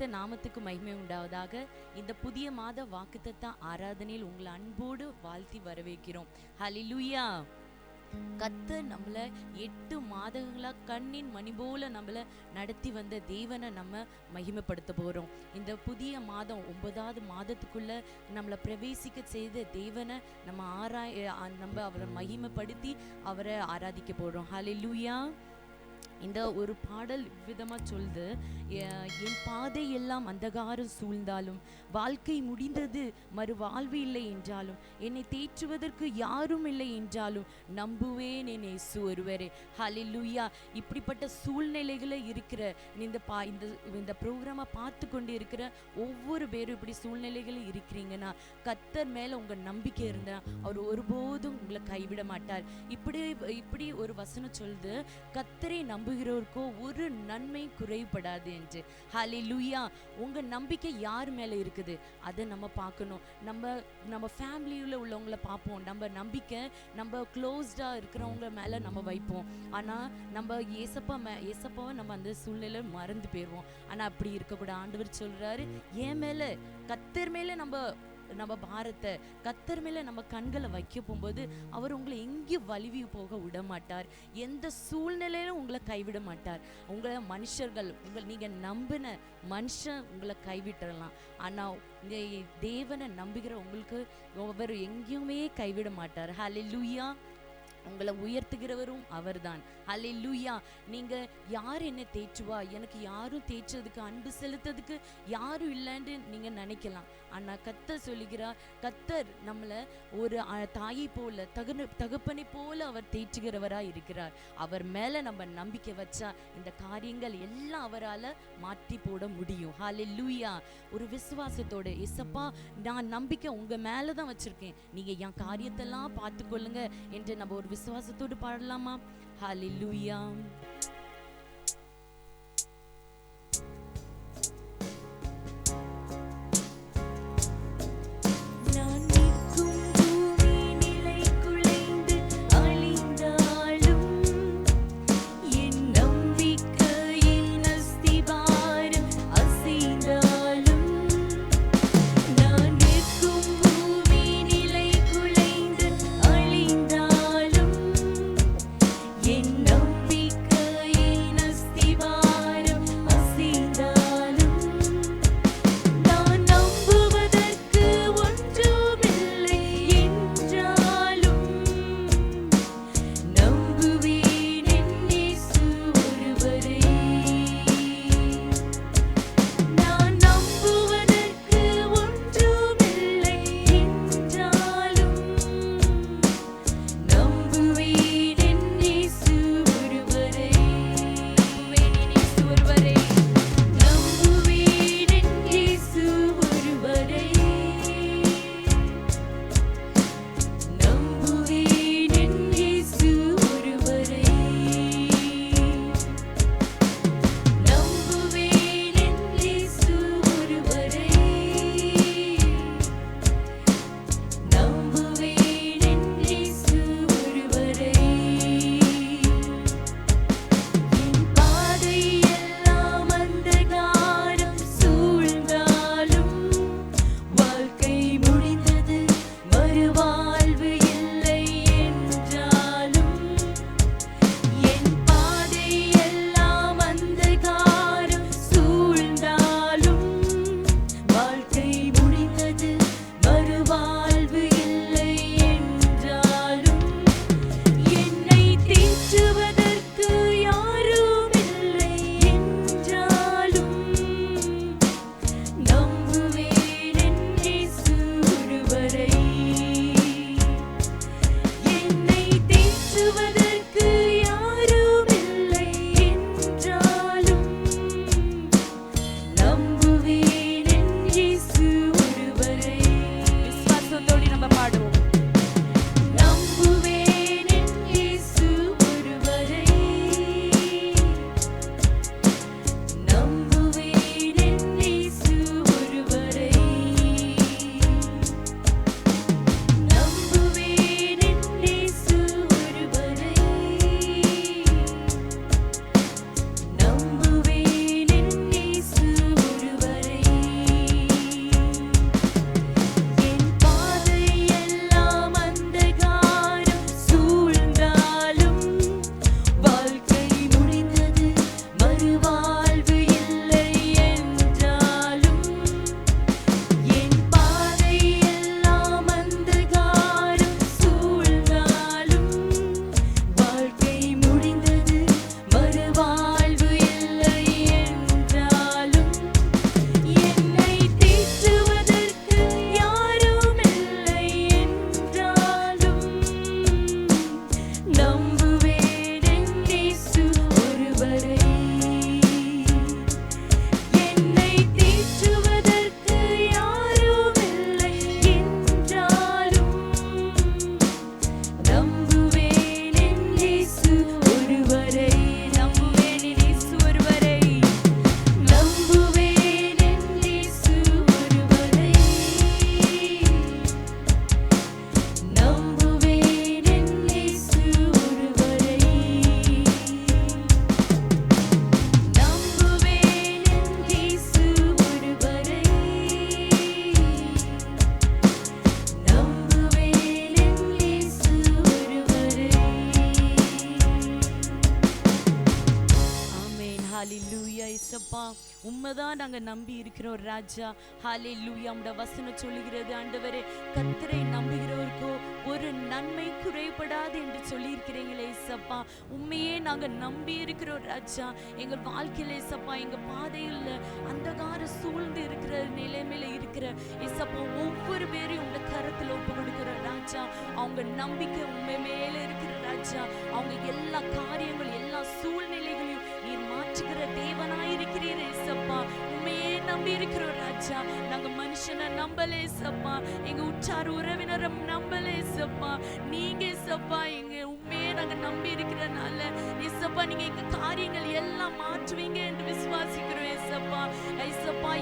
பரிசுத்த நாமத்துக்கு மகிமை உண்டாவதாக. இந்த புதிய மாத வாக்குத்தத்த ஆராதனையில் உங்களை அன்போடு வாழ்த்தி வரவேற்கிறோம். ஹலிலுயா கத்த நம்மள எட்டு மாதங்களா கண்ணின் மணி போல நம்மள நடத்தி வந்த தேவனை நம்ம மகிமைப்படுத்த போறோம். இந்த புதிய மாதம் ஒன்பதாவது மாதத்துக்குள்ள நம்மளை பிரவேசிக்க செய்த தேவனை நம்ம ஆராய நம்ம அவரை மகிமைப்படுத்தி அவரை ஆராதிக்க போறோம். லூயா இந்த ஒரு பாடல் விதமா சொல்லுது என் பாதை எல்லாம் அந்தகாரம் சூழ்ந்தாலும் வாழ்க்கை முடிந்தது மறு வாழ்வு இல்லை என்றாலும் என்னை தேற்றுவதற்கு யாரும் இல்லை என்றாலும் நம்புவேன் என் இயேசு ஒருவரே. ஹalleluya இப்படிப்பட்ட சூழ்நிலைகளை இருக்கிற இந்த பா இந்த இந்த ப்ரோக்ராமை பார்த்து கொண்டு இருக்கிற ஒவ்வொரு பேரும் இப்படி சூழ்நிலைகளில் இருக்கிறீங்கன்னா கத்தர் மேல உங்க நம்பிக்கை இருந்தால் அவர் ஒருபோதும் உங்களை கைவிட மாட்டார். இப்படி இப்படி ஒரு வசனம் சொல்லுது கத்தரை நம்புகிறோருக்கோ ஒரு நன்மை குறைபடாது என்று. லூயா உங்கள் நம்பிக்கை யார் மேலே இருக்குது? அதை நம்ம பார்க்கணும். நம்ம நம்ம ஃபேமிலியில் உள்ளவங்கள பார்ப்போம். நம்ம நம்பிக்கை நம்ம க்ளோஸ்டாக இருக்கிறவங்க மேலே நம்ம வைப்போம். ஆனால் நம்ம ஏசப்பா மே ஏசப்பாவை நம்ம அந்த சூழ்நிலை மறந்து போயிடுவோம் ஆனால் அப்படி இருக்கக்கூடாது. ஆண்டவர் சொல்கிறாரு என் மேலே கத்தர் மேலே நம்ம நம்ம பாரத்தை கத்தர் மேல நம்ம கண்களை வைக்க போகும்போது அவர் உங்களை எங்கேயும் வலிவி போக விட மாட்டார் எந்த சூழ்நிலையிலும் உங்களை கைவிட மாட்டார். உங்களை மனுஷர்கள் உங்கள் நீங்க நம்பின மனுஷன் உங்களை கைவிட்டுறலாம். ஆனா தேவனை நம்புகிற உங்களுக்கு அவர் எங்கேயுமே கைவிட மாட்டார். ஹalleluya உங்களை உயர்த்துகிறவரும் அவர்தான். ஹalleluya. நீங்க யார் என்ன தேற்றுவா? எனக்கு யாரும் தேய்ச்சதுக்கு அன்பு செலுத்ததுக்கு யாரும் இல்லைன்னு நீங்க நினைக்கலாம். ஆனா கத்தர் சொல்லுகிறார் கத்தர் நம்மளை ஒரு தாயை போல தகுன தகப்பனை போல அவர் தேற்றுகிறவரா இருக்கிறார். அவர் மேல நம்ம நம்பிக்கை வச்சா இந்த காரியங்கள் எல்லாம் அவரால் மாற்றி போட முடியும். ஹalleluya. ஒரு விசுவாசத்தோட இசப்பா நான் நம்பிக்கை உங்க மேல தான் வச்சிருக்கேன். நீங்க என் காரியத்தெல்லாம் பார்த்துக்கொள்ளுங்க என்று நம்ம ஒரு விசுவாசத்தோடு பாடலாமா? ஹalleluya ராஜா. ஹாலே லூயா உம்முடைய வசனம் சொல்லுகிறது ஆண்டவரே கத்தரை நம்புகிறவருக்கோ ஒரு நன்மை குறைபடாது என்று சொல்லியிருக்கிறீங்களே சப்பா உண்மையே நாங்க நம்பி இருக்கிறோம் ராஜா. எங்க வாழ்க்கையில சப்பா எங்க பாதையில் அந்தகார சூழ்ந்து இருக்கிற நிலைமையில இருக்கிற இசப்பா ஒவ்வொரு பேரையும் உங்க கரத்தில் ஒப்பு கொடுக்கிற ராஜா. அவங்க நம்பிக்கை உண்மை மேலே இருக்கிற ராஜா. அவங்க எல்லா காரியங்களும் எல்லா சூழ் நம்பி இருக்கிறோம் ராஜா. நாங்க மனுஷனை நம்பலே சப்பா. எங்க உற்றார் உறவினரை நம்பல ஏசப்பா நீங்க சப்பா எங்க உண்மையே நாங்க நம்பி இருக்கிறனால ஏசப்பா நீங்க எங்க காரியங்கள் எல்லாம் மாற்றுவீங்க என்று விசுவாசிக்கிறோம் ஏசப்பா ஐசப்பா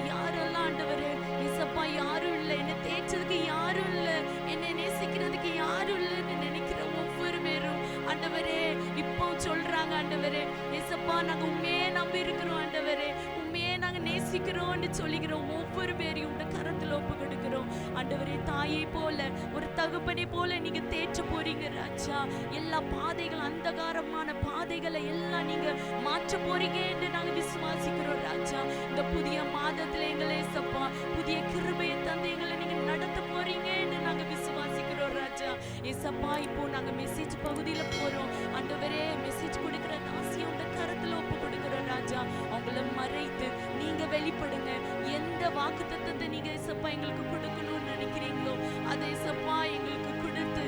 போறீங்க ராஜா எல்லா பாதைகள் அந்தகாரமான பாதைகளை எல்லாம் நீங்க மாற்ற போறீங்க என்று நாங்க விசுவாசிக்கிறோம் ராஜா. இந்த புதிய மாதத்துல எங்களை சப்பா புதிய கிருபையை தந்து எங்களை நீங்க நடத்த போறீங்க என்று நாங்க விசுவாசிக்கிறோம் ராஜா. ஏசப்பா இப்போ நாங்க மெசேஜ் பகுதியில போறோம். ஆண்டவரே மெசேஜ் கொடுக்கிற தாசியை உங்க கரத்துல ஒப்பு கொடுக்கிறோம் ராஜா. அவங்கள மறைத்து நீங்க வெளிப்படுங்க. எந்த வாக்கு தத்துவத்தை நீங்க ஏசப்பா எங்களுக்கு கொடுக்கணும்னு நினைக்கிறீங்களோ அதை ஏசப்பா எங்களுக்கு கொடுத்து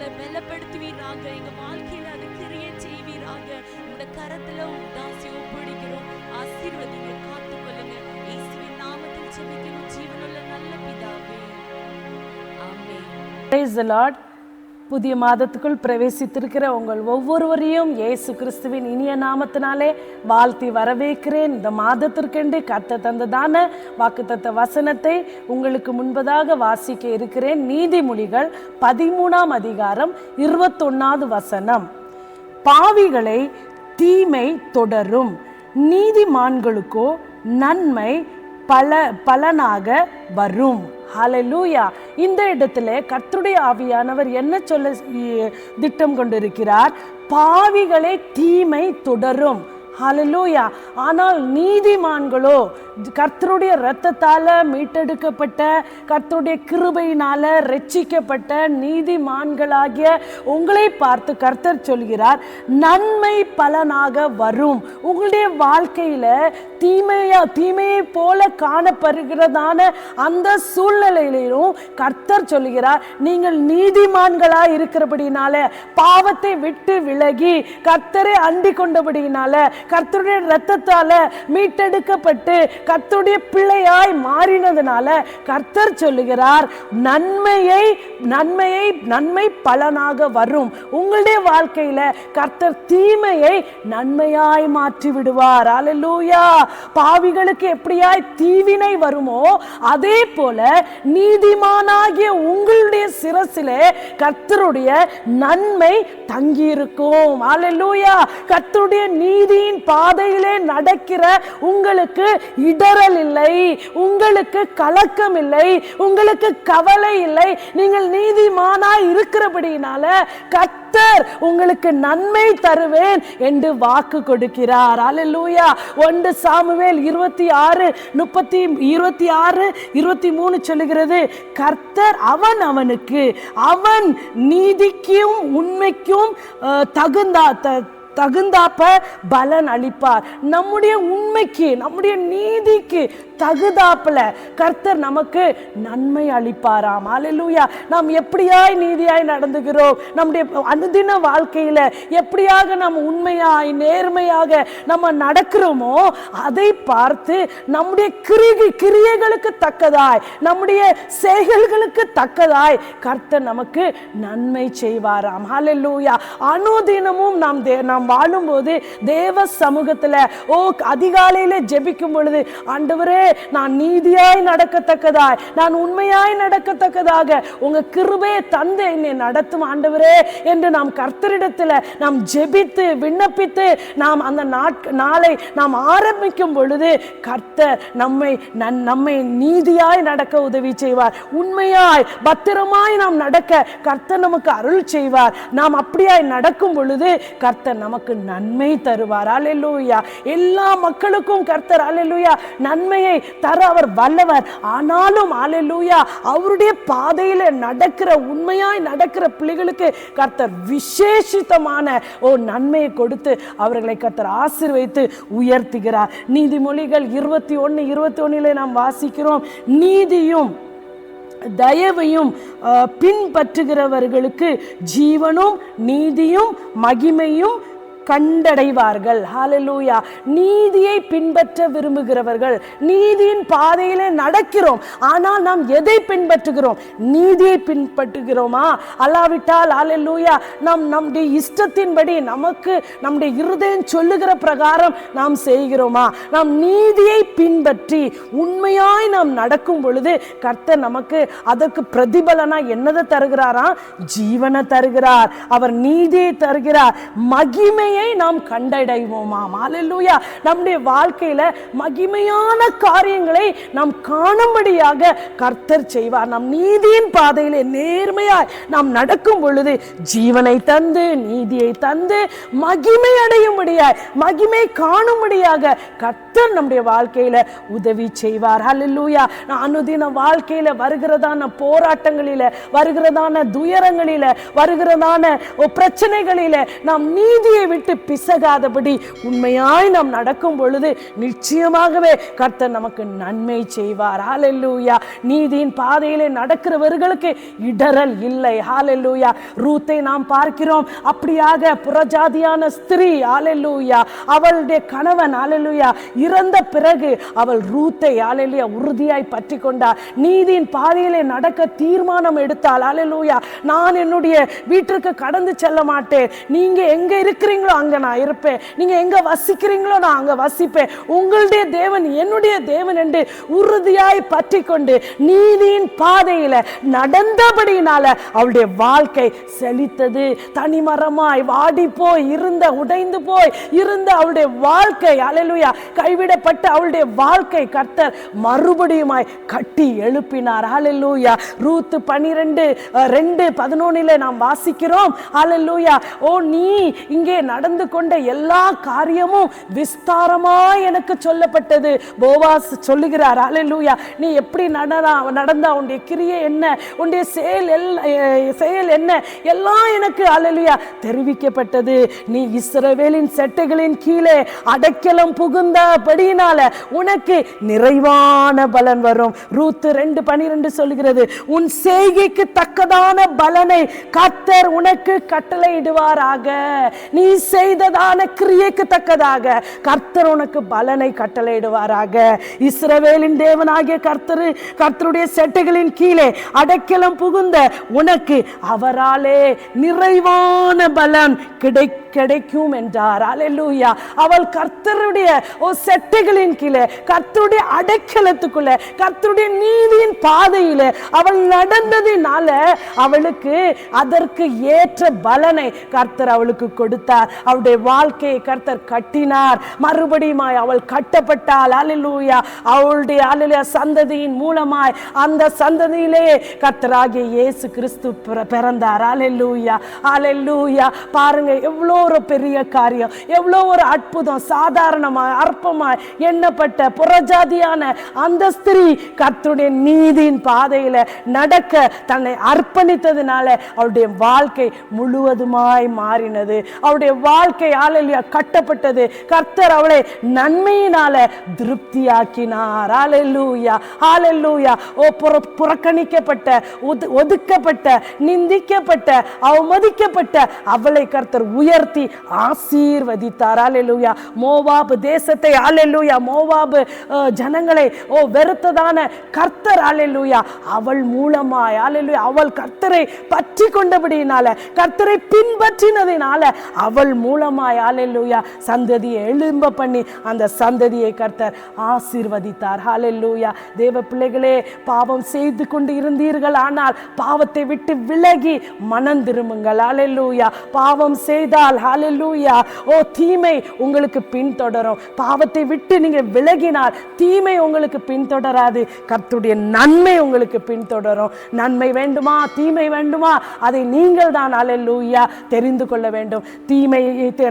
எங்களை மெல்லப்படுத்துவீராக எங்க வாழ்க்கையில அது கிரிய செய்வீராக. இந்த கரத்துல உங்க தாசியை ஒப்படைக்கிறோம் ஆசீர்வதிங்க காத்துக்கொள்ளுங்க. இயேசுவின் நாமத்தில் ஜெபிக்கணும் ஜீவனுள்ள நல்ல பிதாவே. ஆமென். Praise the Lord. புதிய மாதத்துக்குள் பிரவேசித்திருக்கிற உங்கள் ஒவ்வொருவரையும் இயேசு கிறிஸ்துவின் இனிய நாமத்தினாலே வாழ்த்தி வரவேற்கிறேன். இந்த மாதத்திற்கென்று கத்த தந்ததான வாக்குத்தத்த வசனத்தை உங்களுக்கு முன்பதாக வாசிக்க இருக்கிறேன். நீதிமொழிகள் பதிமூணாம் அதிகாரம் இருபத்தொன்னாவது வசனம். பாவிகளை தீமை தொடரும். நீதிமான்களுக்கோ நன்மை பல பலனாக வரும். ஹலலூயா இந்த இடத்துல கர்த்தருடைய ஆவியானவர் என்ன சொல்ல திட்டம் கொண்டிருக்கிறார்? பாவிகளை தீமை தொடரும். ஹலலூயா ஆனால் நீதிமான்களோ கர்த்தருடைய ரத்தத்தால் மீட்டெடுக்கப்பட்ட கர்த்தருடைய கிருபையினால் ரட்சிக்கப்பட்ட நீதிமான்களாகிய உங்களை பார்த்து கர்த்தர் சொல்கிறார் நன்மை பலனாக வரும். உங்களுடைய வாழ்க்கையில் தீமையா தீமையை போல காணப்படுகிறதான அந்த சூழ்நிலையிலும் கர்த்தர் சொல்கிறார் நீங்கள் நீதிமான்களாக இருக்கிறபடினால பாவத்தை விட்டு விலகி கர்த்தரை அண்டி கொண்டபடியினால கர்த்தருடைய இரத்தத்தால மீட்டெடுக்கப்பட்டு கர்த்தருடைய பிள்ளையாய் மாறினதுனால கர்த்தர் சொல்லுகிறார் நன்மையை நன்மையை நன்மை பலனாக வரும். உங்களுடைய வாழ்க்கையில கர்த்தர் தீமையை நன்மையாய் மாற்றி விடுவார் அலலூயா பாவிகளுக்கு எப்படியாய் தீவினை வருமோ அதே போல நீதிமானாகிய உங்களுடைய சிரசிலே கர்த்தருடைய நன்மை தங்கியிருக்கும். அலலூயா கர்த்தருடைய நீதி நீதியின் பாதையிலே நடக்கிற உங்களுக்கு இடரல் இல்லை உங்களுக்கு கலக்கம் இல்லை உங்களுக்கு கவலை இல்லை. நீங்கள் நீதிமானாய் இருக்கிறபடினால கர்த்தர் உங்களுக்கு நன்மை தருவேன் என்று வாக்கு கொடுக்கிறார். அலலூயா ஒன்று சாமுவேல் இருபத்தி ஆறு முப்பத்தி இருபத்தி ஆறு இருபத்தி மூணு சொல்லுகிறது கர்த்தர் அவன் அவனுக்கு அவன் நீதிக்கும் உண்மைக்கும் தகுந்தா த- தகுந்தாப்ப பலன் அளிப்பார். நம்முடைய உண்மைக்கு நம்முடைய நீதிக்கு தகுதாப்புல கர்த்தர் நமக்கு நன்மை அளிப்பாராம். அல்லேலூயா நாம் எப்படியாய் நீதியாய் நடந்துகிறோம்? நம்முடைய அனுதின வாழ்க்கையில எப்படியாக நாம் உண்மையாய் நேர்மையாக நம்ம நடக்கிறோமோ அதை பார்த்து நம்முடைய கிரிகி கிரியைகளுக்கு தக்கதாய் நம்முடைய செயல்களுக்கு தக்கதாய் கர்த்தர் நமக்கு நன்மை செய்வாராம். ஹalleluya அனுதினமும் நாம் தே- நாம் வாழும்போது தேவ சமூகத்தில் ஓ அதிகாலையில் ஜெபிக்கும் பொழுது ஆண்டவரே நான் நீதியாய் நடக்கத்தக்கதாய் நான் உண்மையாய் நடக்கத்தக்கதாக உங்க கிருபே தந்து என்னை நடத்தும் ஆண்டவரே என்று நாம் கர்த்தரிடத்தில் நாம் ஜெபித்து விண்ணப்பித்து நாம் அந்த நாட்க நாளை நாம் ஆரம்பிக்கும் பொழுது கர்த்தர் நம்மை நம்மை நீதியாய் நடக்க உதவி செய்வார். உண்மையாய் பத்திரமாய் நாம் நடக்க கர்த்தர் நமக்கு அருள் செய்வார். நாம் அப்படியாய் நடக்கும் பொழுது கர்த்தர் நமக்கு நன்மை தருவார். அல்லேலூயா எல்லா மக்களுக்கும் கர்த்தர் அல்லேலூயா நன்மையை தர அவர் வல்லவர். ஆனாலும் அலலூயா அவருடைய பாதையில் நடக்கிற உண்மையாய் நடக்கிற பிள்ளைகளுக்கு கர்த்தர் விசேஷித்தமான ஓ நன்மையை கொடுத்து அவர்களை கர்த்தர் ஆசிர்வைத்து உயர்த்துகிறார். நீதிமொழிகள் இருபத்தி ஒன்று இருபத்தி ஒன்றிலே நாம் வாசிக்கிறோம். நீதியும் தயவையும் பின்பற்றுகிறவர்களுக்கு ஜீவனும் நீதியும் மகிமையும் கண்டடைவார்கள். ஹாலலூயா நீதியை பின்பற்ற விரும்புகிறவர்கள் நீதியின் பாதையிலே நடக்கிறோம். ஆனால் நாம் எதை பின்பற்றுகிறோம்? நீதியை பின்பற்றுகிறோமா? அல்லாவிட்டால் ஹாலலூயா நாம் நம்முடைய இஷ்டத்தின்படி நமக்கு நம்முடைய இருதயம் சொல்லுகிற பிரகாரம் நாம் செய்கிறோமா? நாம் நீதியை பின்பற்றி உண்மையாய் நாம் நடக்கும் பொழுது கர்த்தர் நமக்கு அதற்கு பிரதிபலனா என்னதை தருகிறாராம் ஜீவனை தருகிறார். அவர் நீதியை தருகிறார். மகிமையை மகிமையை நாம் கண்டடைவோமாம். அல்லேலூயா நம்முடைய வாழ்க்கையில மகிமையான காரியங்களை நாம் காணும்படியாக கர்த்தர் செய்வார். நம் நீதியின் பாதையிலே நேர்மையாய் நாம் நடக்கும் பொழுது ஜீவனை தந்து நீதியை தந்து மகிமை அடையும்படியாய் மகிமை காணும்படியாக கர்த்தர் நம்முடைய வாழ்க்கையில உதவி செய்வார். ஹalleluya. அனுதின வாழ்க்கையில வருகிறதான போராட்டங்களில வருகிறதான துயரங்களில வருகிறதான ஒ- பிரச்சனைகளில நாம் நீதியை விட்டு பிசகாதபடி உண்மையாய் நாம் நடக்கும் பொழுது நிச்சயமாகவே கர்த்தர் நமக்கு நன்மை செய்வார். ஹalleluya நீதியின் பாதையிலே நடக்கிறவர்களுக்கு இடரல் இல்லை. ஹalleluya ரூத்தை நாம் பார்க்கிறோம். அப்படியாக புறஜாதியான ஸ்திரீ ஆலெல்லூயா அவளுடைய கணவன் ஆலெல்லூயா இறந்த பிறகு அவள் ரூத்தை ஹalleluya உறுதியாய் பற்றி கொண்டார் நீதியின் பாதையிலே நடக்க தீர்மானம் எடுத்தாள். ஆலெல்லூயா நான் என்னுடைய வீட்டிற்கு கடந்து செல்ல மாட்டேன். நீங்க எங்க இருக்கிறீங்களோ இருக்கிறீங்களோ அங்கே நான் இருப்பேன். நீங்கள் எங்கே வசிக்கிறீங்களோ நான் அங்கே வசிப்பேன். உங்களுடைய தேவன் என்னுடைய தேவன் என்று உறுதியாய் பற்றி கொண்டு நீதியின் பாதையில் நடந்தபடியினால அவளுடைய வாழ்க்கை செழித்தது. தனிமரமாய் வாடி போய் இருந்த உடைந்து போய் இருந்த அவளுடைய வாழ்க்கை அலலுயா கைவிடப்பட்ட அவளுடைய வாழ்க்கை கர்த்தர் மறுபடியுமாய் கட்டி எழுப்பினார். ஹalleluya ரூத்து பனிரெண்டு ரெண்டு பதினொன்னில் நாம் வாசிக்கிறோம். ஹalleluya ஓ நீ இங்கே நடந்து கொண்ட எல்லா காரியமும் விஸ்தாரமா எனக்கு சொல்லப்பட்டது. போவாஸ் சொல்லுகிறார் ஹalleluya நீ எப்படி நடனா நடந்தா உன்னுடைய கிரியை என்ன உன்னுடைய செயல் எல்லாம் செயல் என்ன எல்லாம் எனக்கு ஹalleluya தெரிவிக்கப்பட்டது. நீ இஸ்ரவேலின் செட்டைகளின் கீழே அடைக்கலம் புகுந்தபடியினால உனக்கு நிறைவான பலன் வரும். ரூத்து ரெண்டு பனிரெண்டு சொல்லுகிறது உன் செய்கைக்கு தக்கதான பலனை கத்தர் உனக்கு கட்டளையிடுவாராக. நீ செய்ததான கிரியைக்கு தக்கதாக கர்த்தர் உனக்கு பலனை கட்டளையிடுவாராக. இஸ்ரவேலின் தேவனாகிய கர்த்தர் கர்த்தருடைய செட்டைகளின் கீழே அடைக்கலம் புகுந்த உனக்கு அவராலே நிறைவான பலன் கிடை கிடைக்கும் என்றார். அல்லேலூயா. அவள் கர்த்தருடைய ஓ செட்டைகளின் கீழே கர்த்தருடைய அடைக்கலத்துக்குள்ள கர்த்தருடைய நீதியின் பாதையில அவள் நடந்ததினால அவளுக்கு அதற்கு ஏற்ற பலனை கர்த்தர் அவளுக்கு கொடுத்தார். அவளுடைய வாழ்க்கையை கர்த்தர் கட்டினார். மறுபடியுமாய் அவள் கட்டப்பட்டாள். அல்லேலூயா. அவளுடைய அல்லேலூயா சந்ததியின் மூலமாய் அந்த சந்ததியிலே கர்த்தராகிய இயேசு கிறிஸ்து பிற- பிறந்தார். அல்லேலூயா. அல்லேலூயா. பாருங்க எவ்வளோ ஒரு பெரிய காரியம். எவ்வளோ ஒரு அற்புதம் சாதாரணமாய் அற்பமாய் எண்ணப்பட்ட புறஜாதியான அந்த ஸ்திரீ கர்த்தருடைய நீதியின் பாதையில் நடக்க தன்னை அர்ப்பணித்ததுனால அவருடைய வாழ்க்கை முழுவதுமாய் மாறினது. அவருடைய வாழ்க்கை ஆலையில கட்டப்பட்டது. கர்த்தர் அவளை நன்மையினால திருப்தியாக்கினார். ஆலெல்லூயா ஆலெல்லூயா ஓ புற புறக்கணிக்கப்பட்ட ஒது- ஒதுக்கப்பட்ட நிந்திக்கப்பட்ட அவமதிக்கப்பட்ட அவளை கர்த்தர் உயர்த்த ஆசீர்வதித்தார். ஆலெல்லூயா மோவாபு தேசத்தை ஆலெல்லூயா மோவாபு ஜனங்களை ஓ வெறுத்ததான கர்த்தர் ஆலெல்லூயா அவள் மூலமாய் ஆலெல்லூயா அவள் கர்த்தரை பற்றி கொண்டபடியினால கர்த்தரை பின்பற்றினதினால அவள் மூலமாய் ஹalleluya சந்ததியை எழும்ப பண்ணி அந்த சந்ததியை கர்த்தர் ஆசீர்வதித்தார். ஹalleluya. தேவ பிள்ளைகளே பாவம் செய்து கொண்டு இருந்தீர்கள். ஆனால் பாவத்தை விட்டு விலகி மனம் திரும்புங்கள். அலெல்லூயா பாவம் செய்தால் ஹalleluya ஓ தீமை உங்களுக்கு பின்தொடரும். பாவத்தை விட்டு நீங்க விலகினால் தீமை உங்களுக்கு பின்தொடராது. கர்த்துடைய நன்மை உங்களுக்கு பின்தொடரும். நன்மை வேண்டுமா? தீமை வேண்டுமா? அதை நீங்கள் தான் ஹalleluya தெரிந்து கொள்ள வேண்டும். தீமை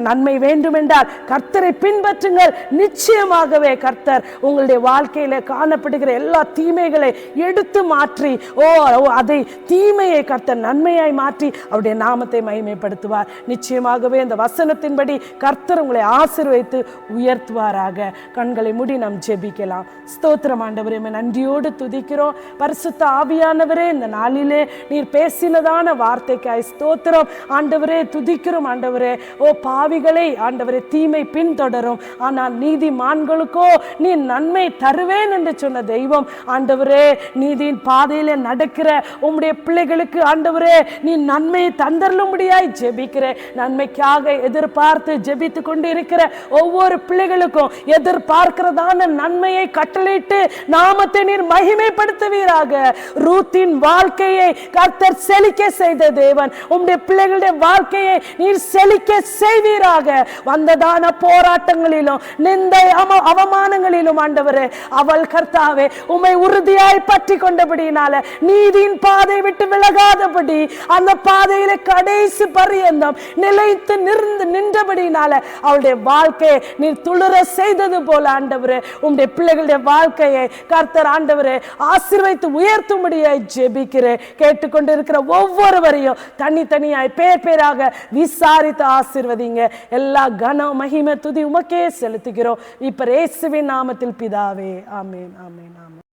நன்மை வேண்டும் என்றால் கர்த்தரை பின்பற்றுங்கள். நிச்சயமாகவே கர்த்தர் உங்களுடைய வாழ்க்கையில காணப்படுகிற எல்லா தீமைகளை எடுத்து மாற்றி ஓ ஓ, அதை தீமையை கர்த்தர் நன்மையாய் மாற்றி அவருடைய நாமத்தை மகிமைப்படுத்துவார். நிச்சயமாகவே இந்த வசனத்தின்படி கர்த்தர் உங்களை ஆசிர்வைத்து உயர்த்துவாராக. கண்களை முடி நாம் ஜெபிக்கலாம். ஸ்தோத்திரம் ஆண்டவரே நன்றியோடு துதிக்கிறோம். பரிசுத்த ஆவியானவரே இந்த நாளிலே நீர் பேசினதான வார்த்தைக்காய் ஸ்தோத்திரம். ஆண்டவரே துதிக்கிறோம் ஆண்டவரே. ஓ பாவிகளை ஆண்டவரே தீமை பின்தொடரும். ஆனால் நீதிமான்களுக்கோ நீ நன்மை தருவேன் என்று சொன்ன தெய்வம். ஆண்டவரே நீதியின் பாதையில நடக்கிற உம்முடைய பிள்ளைகளுக்கு ஆண்டவரே நீ நன்மையை தந்தருளும்படியாய் ஜெபிக்கிற நன்மைக்காக எதிர்பார்த்து ஜெபித்து கொண்டிருக்கிற ஒவ்வொரு பிள்ளைகளுக்கும் எதிர்பார்க்கிறதான நன்மையை கட்டளையிட்டு நாமத்தை நீர் மகிமைப்படுத்துவீராக. ரூத்தின் வாழ்க்கையை கர்த்தர் செழிக்க செய்த தேவன். உம்முடைய பிள்ளைகளுடைய வாழ்க்கையை நீர் செழிக்க செய்வீராக. வந்ததான போராட்டங்களிலும் நிந்தை அவமானங்களிலும் ஆண்டவரே அவள் கர்த்தாவே உமை உறுதியாய் பற்றி கொண்டபடியினால நீதியின் பாதை விட்டு விலகாதபடி அந்த பாதையில கடைசி பரியந்தம் நிலைத்து நிறுந்து நின்றபடியினால அவளுடைய வாழ்க்கையை நீ துளிர செய்தது போல ஆண்டவர். உங்களுடைய பிள்ளைகளுடைய வாழ்க்கையை கர்த்தர் ஆண்டவர் ஆசீர்வைத்து உயர்த்தும்படியாய் ஜெபிக்கிறேன். கேட்டுக்கொண்டிருக்கிற ஒவ்வொருவரையும் தனித்தனியாய் பேர் பேராக விசாரித்து ஆசீர்வதிங்க. எல்லா கன மகிமை துதி உமக்கே செலுத்துகிறோம். இப்ப இயேசுவின் நாமத்தில் பிதாவே. ஆமேன் ஆமேன் ஆமேன்.